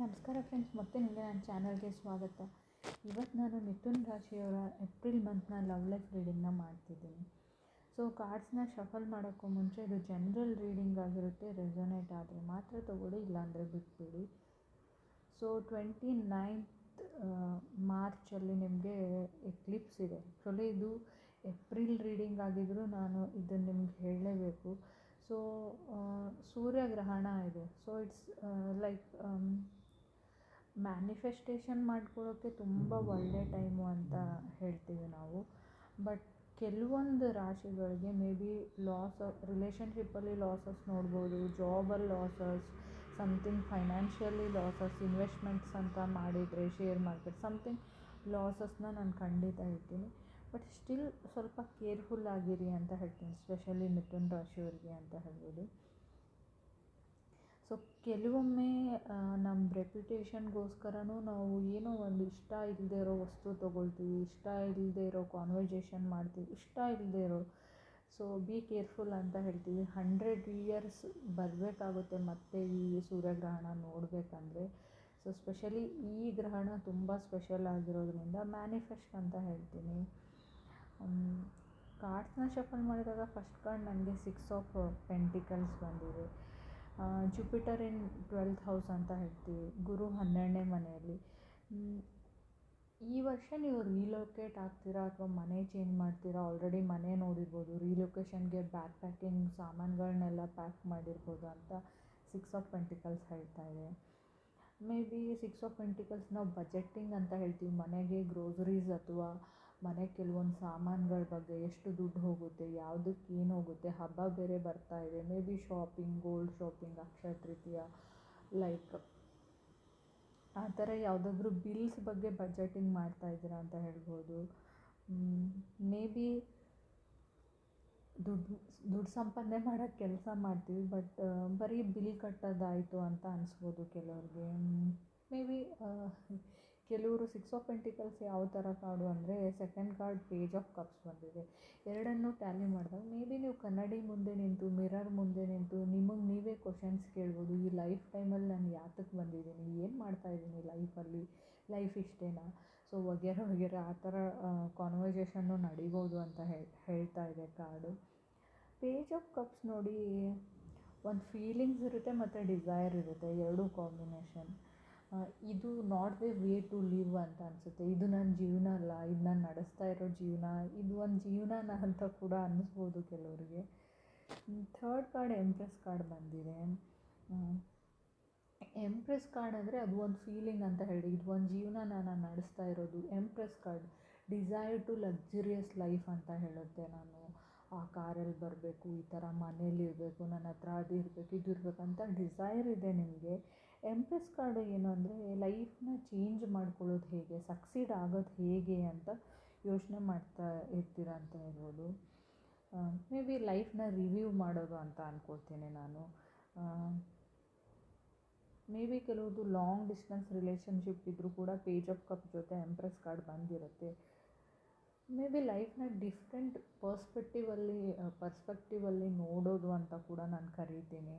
ನಮಸ್ಕಾರ ಫ್ರೆಂಡ್ಸ್ ಮತ್ತೆ ನಿಮಗೆ ನನ್ನ ಚಾನಲ್ಗೆ ಸ್ವಾಗತ. ಇವತ್ತು ನಾನು ಮಿಥುನ್ ರಾಶಿಯವರ ಏಪ್ರಿಲ್ ಮಂತ್ನ ಲವ್ ಲೈಫ್ ರೀಡಿಂಗ್ನ ಮಾಡ್ತಿದ್ದೀನಿ. ಸೊ ಕಾರ್ಡ್ಸ್ನ ಶಫಲ್ ಮಾಡೋಕ್ಕೂ ಮುಂಚೆ ಇದು ಜನರಲ್ ರೀಡಿಂಗ್ ಆಗಿರುತ್ತೆ ರೆಸೊನೇಟ್ ಆದರೆ ಮಾತ್ರ ತೊಗೊಳ್ಳಿ, ಇಲ್ಲಾಂದರೆ ಬಿಟ್ಬಿಡಿ. ಸೊ ಟ್ವೆಂಟಿ ನೈನ್ತ್ ಮಾರ್ಚಲ್ಲಿ ನಿಮಗೆ ಎಕ್ಲಿಪ್ಸ್ ಇದೆ. ಆ್ಯಕ್ಚುಲಿ ಇದು ಏಪ್ರಿಲ್ ರೀಡಿಂಗ್ ಆಗಿದ್ದರೂ ನಾನು ಇದನ್ನು ನಿಮ್ಗೆ ಹೇಳಲೇಬೇಕು. ಸೊ ಸೂರ್ಯಗ್ರಹಣ ಇದೆ. ಸೊ ಇಟ್ಸ್ ಲೈಕ್ ಮ್ಯಾನಿಫೆಸ್ಟೇಷನ್ ಮಾಡ್ಕೊಳ್ಳೋಕ್ಕೆ ತುಂಬ ಒಳ್ಳೆಯ ಟೈಮು ಅಂತ ಹೇಳ್ತೀವಿ ನಾವು. ಬಟ್ ಕೆಲವೊಂದು ರಾಶಿಗಳಿಗೆ ಮೇ ಬಿ ಲಾಸ್ ರಿಲೇಷನ್ಶಿಪ್ಪಲ್ಲಿ ಲಾಸಸ್ ನೋಡ್ಬೋದು ಜಾಬಲ್ಲಿ losses something financially losses investments ಅಂತ ಮಾಡಿದರೆ ಶೇರ್ ಮಾರ್ಕೆಟ್ ಸಮಥಿಂಗ್ ಲಾಸಸ್ನ ನಾನು ಖಂಡಿತ ಹೇಳ್ತೀನಿ. ಬಟ್ ಸ್ಟಿಲ್ ಸ್ವಲ್ಪ ಕೇರ್ಫುಲ್ ಆಗಿರಿ ಅಂತ ಹೇಳ್ತೀನಿ ಸ್ಪೆಷಲಿ ಮಿಥುನ್ ರಾಶಿಯವರಿಗೆ ಅಂತ ಹೇಳ್ಬೋದು. ಕೆಲವೊಮ್ಮೆ ನಮ್ಮ ರೆಪ್ಯುಟೇಷನ್ಗೋಸ್ಕರವೂ ನಾವು ಏನೋ ಒಂದು ಇಷ್ಟ ಇಲ್ಲದೇ ಇರೋ ವಸ್ತು ತೊಗೊಳ್ತೀವಿ, ಇಷ್ಟ ಇಲ್ಲದೆ ಇರೋ ಕಾನ್ವರ್ಜೇಷನ್ ಮಾಡ್ತೀವಿ, ಇಷ್ಟ ಇಲ್ಲದೆ ಇರೋ ಸೊ ಬಿ ಕೇರ್ಫುಲ್ ಅಂತ ಹೇಳ್ತೀವಿ. ಹಂಡ್ರೆಡ್ ಇಯರ್ಸ್ ಬರಬೇಕಾಗುತ್ತೆ ಮತ್ತೆ ಈ ಸೂರ್ಯಗ್ರಹಣ ನೋಡಬೇಕಂದ್ರೆ. ಸೊ ಸ್ಪೆಷಲಿ ಈ ಗ್ರಹಣ ತುಂಬ ಸ್ಪೆಷಲ್ ಆಗಿರೋದ್ರಿಂದ ಮ್ಯಾನಿಫೆಸ್ಟ್ ಅಂತ ಹೇಳ್ತೀನಿ. ಕಾರ್ಡ್ಸ್ನ ಶಫಲ್ ಮಾಡಿದಾಗ ಫಸ್ಟ್ ಕಾರ್ಡ್ ನನಗೆ ಸಿಕ್ಸ್ ಆಫ್ ಪೆಂಟಿಕಲ್ಸ್ ಬಂದಿದೆ. ಜುಪಿಟರ್ ಇನ್ ಟ್ವೆಲ್ತ್ ಹೌಸ್ ಅಂತ ಹೇಳ್ತೀವಿ. ಗುರು ಹನ್ನೆರಡನೇ ಮನೆಯಲ್ಲಿ. ಈ ವರ್ಷ ನೀವು ರೀಲೊಕೇಟ್ ಆಗ್ತೀರಾ ಅಥವಾ ಮನೆ ಚೇಂಜ್ ಮಾಡ್ತೀರಾ? ಆಲ್ರೆಡಿ ಮನೆ ನೋಡಿರ್ಬೋದು. ರೀಲೊಕೇಶನ್ಗೆ ಬ್ಯಾಕ್ ಪ್ಯಾಕಿಂಗ್ ಸಾಮಾನುಗಳನ್ನೆಲ್ಲ ಪ್ಯಾಕ್ ಮಾಡಿರ್ಬೋದು ಅಂತ ಸಿಕ್ಸ್ ಆಫ್ ಪೆಂಟಿಕಲ್ಸ್ ಹೇಳ್ತಾ ಇದೆ. May be six of pentacles ನಾವು ಬಜೆಟಿಂಗ್ ಅಂತ ಹೇಳ್ತೀವಿ. ಮನೆಗೆ ಗ್ರೋಸರೀಸ್ ಅಥವಾ ಮನೆಗೆ ಕೆಲವೊಂದು ಸಾಮಾನುಗಳ ಬಗ್ಗೆ ಎಷ್ಟು ದುಡ್ಡು ಹೋಗುತ್ತೆ ಯಾವುದಕ್ಕೆ ಏನು ಹೋಗುತ್ತೆ, ಹಬ್ಬ ಬೇರೆ ಬರ್ತಾ ಇದೆ. Maybe shopping gold shopping Akshaya Tritiya like ಆ ಥರ ಯಾವುದಾದ್ರೂ ಬಿಲ್ಸ್ ಬಗ್ಗೆ ಬಜೆಟಿಂಗ್ ಮಾಡ್ತಾ ಇದ್ದೀರಾ ಅಂತ ಹೇಳ್ಬೋದು. ಮೇ ಬಿ ದುಡ್ಡು ದುಡ್ಡು ಸಂಪಾದನೆ ಮಾಡೋಕ್ಕೆ ಕೆಲಸ ಮಾಡ್ತೀವಿ ಬಟ್ ಬರೀ ಬಿಲ್ ಕಟ್ಟೋದಾಯಿತು ಅಂತ ಅನಿಸ್ಬೋದು ಕೆಲವ್ರಿಗೆ. ಮೇ ಬಿ ಕೆಲವರು ಸಿಕ್ಸ್ ಆಫ್ ಪೆಂಟಿಕಲ್ಸ್ ಯಾವ ಥರ ಕಾರ್ಡು ಅಂದರೆ second card page of cups ಬಂದಿದೆ. ಎರಡನ್ನೂ ಟ್ಯಾಲಿ ಮಾಡಿದಾಗ ಮೇ ಬಿ ನೀವು ಕನ್ನಡಿ ಮುಂದೆ ನಿಂತು ಮಿರರ್ ಮುಂದೆ ನಿಂತು, ನಿಮಗೆ ನೀವೇ ಕ್ವಶನ್ಸ್ ಕೇಳ್ಬೋದು, ಈ ಲೈಫ್ ಟೈಮಲ್ಲಿ ನಾನು ಯಾತಕ್ಕೆ ಬಂದಿದ್ದೀನಿ? ಏನು ಮಾಡ್ತಾಯಿದ್ದೀನಿ ಲೈಫಲ್ಲಿ ಲೈಫ್ ಇಷ್ಟೇನಾ? ಸೊ ವಗೇರೆ ವಗೇರೆ, ಆ ಥರ ಕಾನ್ವರ್ಸೇಷನ್ನು ನಡಿಬೋದು ಅಂತ ಹೇಳ್ತಾ ಇದೆ ಕಾರ್ಡು ಪೇಜ್ ಆಫ್ ಕಪ್ಸ್ ನೋಡಿ, ಒಂದು ಫೀಲಿಂಗ್ಸ್ ಇರುತ್ತೆ ಮತ್ತು ಡಿಸೈರ್ ಇರುತ್ತೆ, ಎರಡೂ ಕಾಂಬಿನೇಷನ್ ಇದು not the way to leave ಅಂತ ಅನಿಸುತ್ತೆ. ಇದು ನನ್ನ ಜೀವನ ಅಲ್ಲ, ಇದು ನಾನು ನಡೆಸ್ತಾ ಇರೋ ಜೀವನ, ಇದು ಒಂದು ಜೀವನನ ಅಂತ ಕೂಡ ಅನ್ನಿಸ್ಬೋದು ಕೆಲವರಿಗೆ. ಥರ್ಡ್ ಕಾರ್ಡ್ ಎಂಪ್ರೆಸ್ ಕಾರ್ಡ್ ಬಂದಿದೆ. ಎಂಪ್ರೆಸ್ ಕಾರ್ಡ್ ಅಂದರೆ ಅದು ಒಂದು ಫೀಲಿಂಗ್ ಅಂತ ಹೇಳಿ, ಇದು ಒಂದು ಜೀವನ ನಾನು ನಡೆಸ್ತಾ ಇರೋದು. Empress card desire to luxurious life ಅಂತ ಹೇಳುತ್ತೆ ನಾನು. ಆ ಕಾರಲ್ಲಿ ಬರಬೇಕು, ಈ ಥರ ಮನೇಲಿ ಇರಬೇಕು ನನ್ನ ಹತ್ರ ಅದು ಇರಬೇಕು, ಇದು ಇರಬೇಕು ಅಂತ ಡಿಸೈರ್ ಇದೆ ನಿಮಗೆ. ಎಂಪ್ರೆಸ್ ಕಾರ್ಡು ಏನು ಅಂದರೆ ಲೈಫ್ನ ಚೇಂಜ್ ಮಾಡ್ಕೊಳ್ಳೋದು ಹೇಗೆ, ಸಕ್ಸೀಡ್ ಆಗೋದು ಹೇಗೆ ಅಂತ ಯೋಚನೆ ಮಾಡ್ತಾ ಇರ್ತೀರ ಅಂತ ಹೇಳ್ಬೋದು. ಮೇ ಬಿ ಲೈಫ್ನ ರಿವ್ಯೂ ಮಾಡೋದು ಅಂತ ಅಂದ್ಕೊಳ್ತೀನಿ ನಾನು. ಮೇ ಬಿ ಕೆಲವೊಂದು ಲಾಂಗ್ ಡಿಸ್ಟೆನ್ಸ್ ರಿಲೇಷನ್ಶಿಪ್ ಇದ್ದರೂ ಕೂಡ ಪೇಜ್ ಆಫ್ ಕಪ್ ಜೊತೆ ಎಂಪ್ರೆಸ್ ಕಾರ್ಡ್ ಬಂದಿರುತ್ತೆ. ಮೇ ಬಿ ಲೈಫ್ನ ಡಿಫ್ರೆಂಟ್ ಪರ್ಸ್ಪೆಕ್ಟಿವಲ್ಲಿ ಪರ್ಸ್ಪೆಕ್ಟಿವಲ್ಲಿ ನೋಡೋದು ಅಂತ ಕೂಡ ನಾನು ಕರಿತೀನಿ.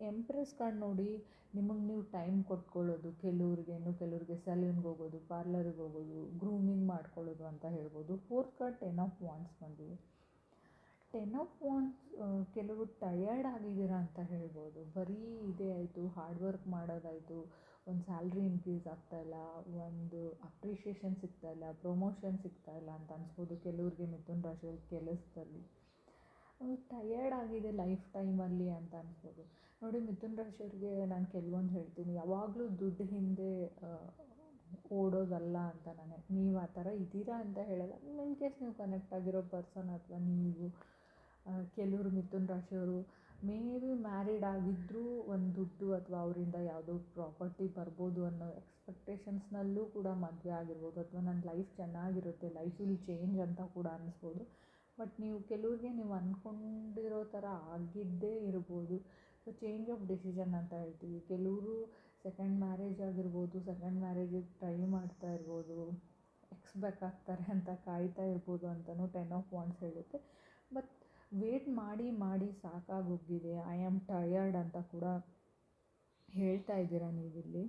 ಎಂಪ್ರೆಸ್ ಕಾರ್ಡ್ ನೋಡಿ ನಿಮಗೆ ನೀವು ಟೈಮ್ ಕೊಟ್ಕೊಳ್ಳೋದು ಕೆಲವ್ರಿಗೆ ಇನ್ನು ಕೆಲವ್ರಿಗೆ ಸಲೂನ್ಗೆ ಹೋಗೋದು ಪಾರ್ಲರಿಗೆ ಹೋಗೋದು ಗ್ರೂಮಿಂಗ್ ಮಾಡ್ಕೊಳ್ಳೋದು ಅಂತ ಹೇಳ್ಬೋದು. Fourth card ten of wands ಬಂದಿದೆ. ಟೆನ್ ಆಫ್ ವಾಂಟ್ಸ್ ಕೆಲವರು ಟಯರ್ಡ್ ಆಗಿದ್ದೀರಾ ಅಂತ ಹೇಳ್ಬೋದು. ಬರೀ ಇದೇ ಆಯಿತು ಹಾರ್ಡ್ ವರ್ಕ್ ಮಾಡೋದಾಯಿತು, ಒಂದು ಸ್ಯಾಲ್ರಿ ಇನ್ಕ್ರೀಸ್ ಆಗ್ತಾಯಿಲ್ಲ ಒಂದು ಅಪ್ರಿಷಿಯೇಷನ್ ಸಿಗ್ತಾಯಿಲ್ಲ ಪ್ರಮೋಷನ್ ಸಿಗ್ತಾಯಿಲ್ಲ ಅಂತ ಅನ್ಸ್ಬೋದು ಕೆಲವ್ರಿಗೆ ಮಿಥುನ್ ರಾಶಿಯಲ್ಲಿ ಕೆಲಸದಲ್ಲಿ. ಟಯರ್ಡ್ ಆಗಿದೆ ಲೈಫ್ ಟೈಮಲ್ಲಿ ಅಂತ ಅನಿಸ್ಬೋದು. ನೋಡಿ ಮಿಥುನ್ ರಾಶಿಯವ್ರಿಗೆ ನಾನು ಕೆಲವೊಂದು ಹೇಳ್ತೀನಿ. ಯಾವಾಗಲೂ ದುಡ್ಡು ಹಿಂದೆ ಓಡೋದಲ್ಲ ಅಂತ ನಾನು. ನೀವು ಆ ಥರ ಇದ್ದೀರಾ ಅಂತ ಹೇಳಲ್ಲ. ಇನ್ ಕೇಸ್ ನೀವು ಕನೆಕ್ಟ್ ಆಗಿರೋ ಪರ್ಸನ್ ಅಥವಾ ನೀವು ಕೆಲವರು ಮಿಥುನ್ ರಾಶಿಯವರು ಮೇ ಬಿ ಮ್ಯಾರಿಡ್ ಆಗಿದ್ದರೂ ಒಂದು ದುಡ್ಡು ಅಥವಾ ಅವರಿಂದ ಯಾವುದೋ ಪ್ರಾಪರ್ಟಿ ಬರ್ಬೋದು ಅನ್ನೋ ಎಕ್ಸ್ಪೆಕ್ಟೇಷನ್ಸ್ನಲ್ಲೂ ಕೂಡ ಮದುವೆ ಆಗಿರ್ಬೋದು. ಅಥವಾ ನನ್ನ ಲೈಫ್ ಚೆನ್ನಾಗಿರುತ್ತೆ ಲೈಫ್ ವಿಲ್ ಚೇಂಜ್ ಅಂತ ಕೂಡ ಅನ್ನಿಸ್ಬೋದು ಬಟ್ ನೀವು ಕೆಲವ್ರಿಗೆ ನೀವು ಅಂದ್ಕೊಂಡಿರೋ ಥರ ಆಗಿದ್ದೇ ಇರ್ಬೋದು. ಸೊ ಚೇಂಜ್ ಆಫ್ ಡಿಸಿಷನ್ ಅಂತ ಹೇಳ್ತೀವಿ. ಕೆಲವರು ಸೆಕೆಂಡ್ ಮ್ಯಾರೇಜ್ ಆಗಿರ್ಬೋದು ಸೆಕೆಂಡ್ ಮ್ಯಾರೇಜಿಗೆ ಟ್ರೈ ಮಾಡ್ತಾ ಇರ್ಬೋದು ಎಕ್ಸ್ ಬೇಕಾಗ್ತಾರೆ ಅಂತ ಕಾಯ್ತಾ ಇರ್ಬೋದು ಅಂತಲೂ ಟೆನ್ ಆಫ್ ಪಾಯಿಂಟ್ಸ್ ಹೇಳುತ್ತೆ. ಬಟ್ ವೇಟ್ ಮಾಡಿ ಮಾಡಿ ಸಾಕಾಗೋಗಿದೆ ಐ ಆಮ್ ಟಯರ್ಡ್ ಅಂತ ಕೂಡ ಹೇಳ್ತಾ ಇದ್ದೀರಾ ನೀವಿಲ್ಲಿ.